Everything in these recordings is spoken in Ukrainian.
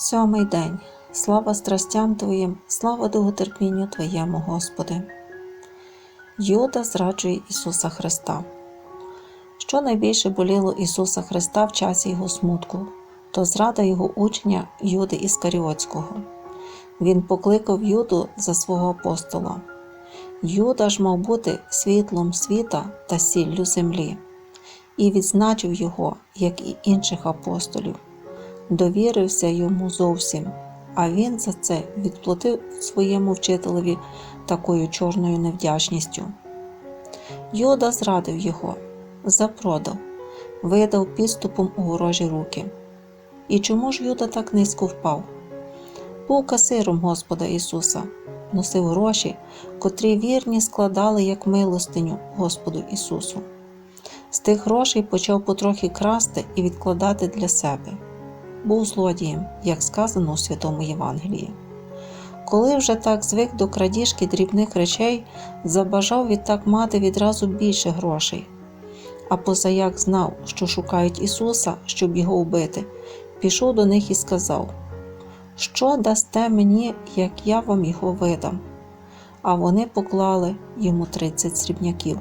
Сьомий день. Слава страстям Твоїм, слава довготерпінню Твоєму, Господи. Юда зраджує Ісуса Христа. Що найбільше боліло Ісуса Христа в часі Його смутку, то зрада Його учня Юди Іскаріотського. Він покликав Юду за свого апостола. Юда ж мав бути світлом світа та сіллю землі, і відзначив його, як і інших апостолів довірився йому зовсім, а він за це відплатив своєму вчителеві такою чорною невдячністю. Йода зрадив його, запродав, видав підступом у ворожі руки. І чому ж Юда так низько впав? Був касиром Господа Ісуса, носив гроші, котрі вірні складали як милостиню Господу Ісусу. З тих грошей почав потрохи красти і відкладати для себе був злодієм, як сказано у Святому Євангелії. Коли вже так звик до крадіжки дрібних речей, забажав відтак мати відразу більше грошей. А позаяк знав, що шукають Ісуса, щоб його вбити, пішов до них і сказав: Що дасте мені, як я вам його видам? А вони поклали йому тридцять срібняків.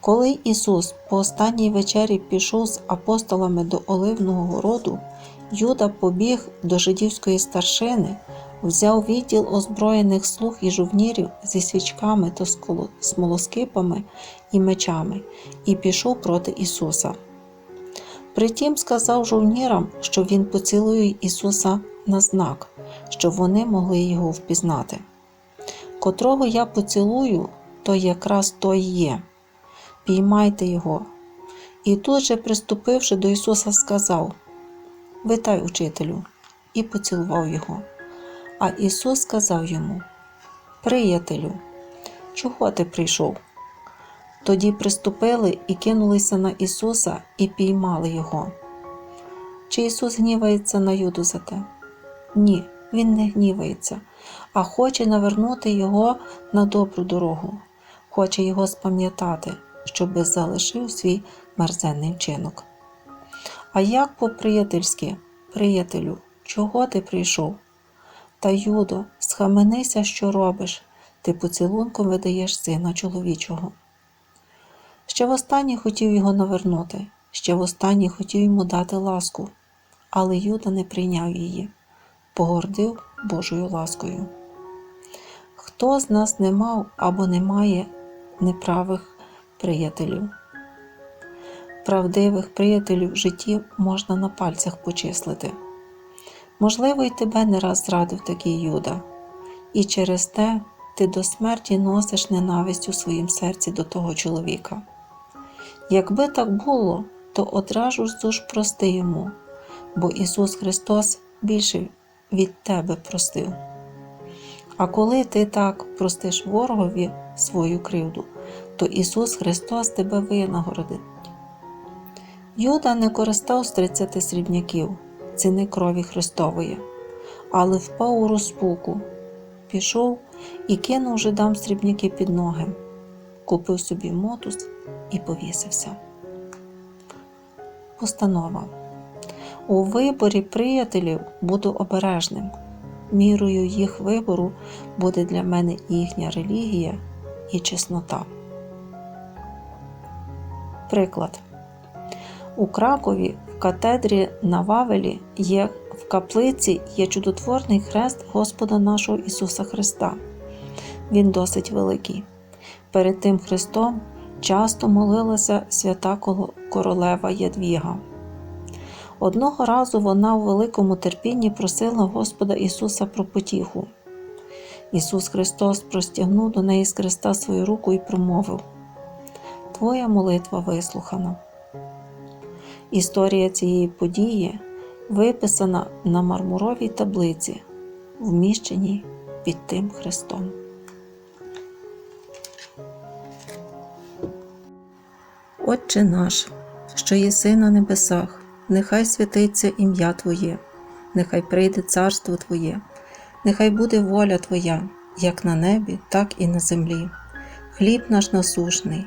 Коли Ісус по останній вечері пішов з апостолами до Оливного городу, Юда побіг до жидівської старшини, взяв відділ озброєних слуг і жовнірів зі свічками та смолоскипами і мечами і пішов проти Ісуса. Притім сказав жовнірам, що Він поцілує Ісуса на знак, щоб вони могли його впізнати. Котрого я поцілую, то якраз той є піймайте його. І тут же, приступивши до Ісуса, сказав: Витай, учителю, і поцілував його. А Ісус сказав йому: Приятелю, чого ти прийшов? Тоді приступили і кинулися на Ісуса і піймали Його. Чи Ісус гнівається на Юду за те? Ні, Він не гнівається, а хоче навернути Його на добру дорогу, хоче Його спам'ятати щоби залишив свій мерзенний вчинок. А як по-приятельськи, приятелю, чого ти прийшов? Та, Юдо, схаменися, що робиш, ти поцілунком видаєш сина чоловічого. Ще востаннє хотів його навернути, ще востаннє хотів йому дати ласку, але Юда не прийняв її, погордив Божою ласкою. Хто з нас не мав або не має неправих приятелів. Правдивих приятелів в житті можна на пальцях почислити. Можливо, і тебе не раз зрадив такий Юда, і через те ти до смерті носиш ненависть у своїм серці до того чоловіка. Якби так було, то одразу ж прости йому, бо Ісус Христос більше від тебе простив. А коли ти так простиш ворогові свою кривду, то Ісус Христос тебе винагородить. Юда не користав з 30 срібняків, ціни крові Христової, але впав у розпуку, пішов і кинув жидам срібняки під ноги, купив собі мотус і повісився. Постанова. У виборі приятелів буду обережним. Мірою їх вибору буде для мене їхня релігія і чеснота. Приклад. У Кракові в катедрі на Вавелі є в каплиці є чудотворний хрест Господа нашого Ісуса Христа. Він досить великий. Перед тим Христом часто молилася свята королева Ядвіга. Одного разу вона у великому терпінні просила Господа Ісуса про потіху. Ісус Христос простягнув до неї з Христа свою руку і промовив Твоя молитва вислухана. Історія цієї події виписана на мармуровій таблиці, вміщеній під тим Христом. Отче наш, що єси на небесах, нехай святиться ім'я Твоє, нехай прийде царство Твоє, нехай буде воля Твоя, як на небі, так і на землі. Хліб наш насушний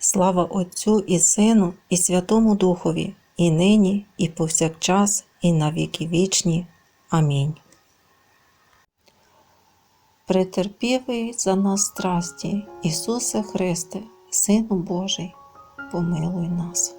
Слава Отцю і Сину, і Святому Духові, і нині, і повсякчас, і на віки вічні. Амінь. Претерпівий за нас страсті, Ісусе Христе, Сину Божий, помилуй нас.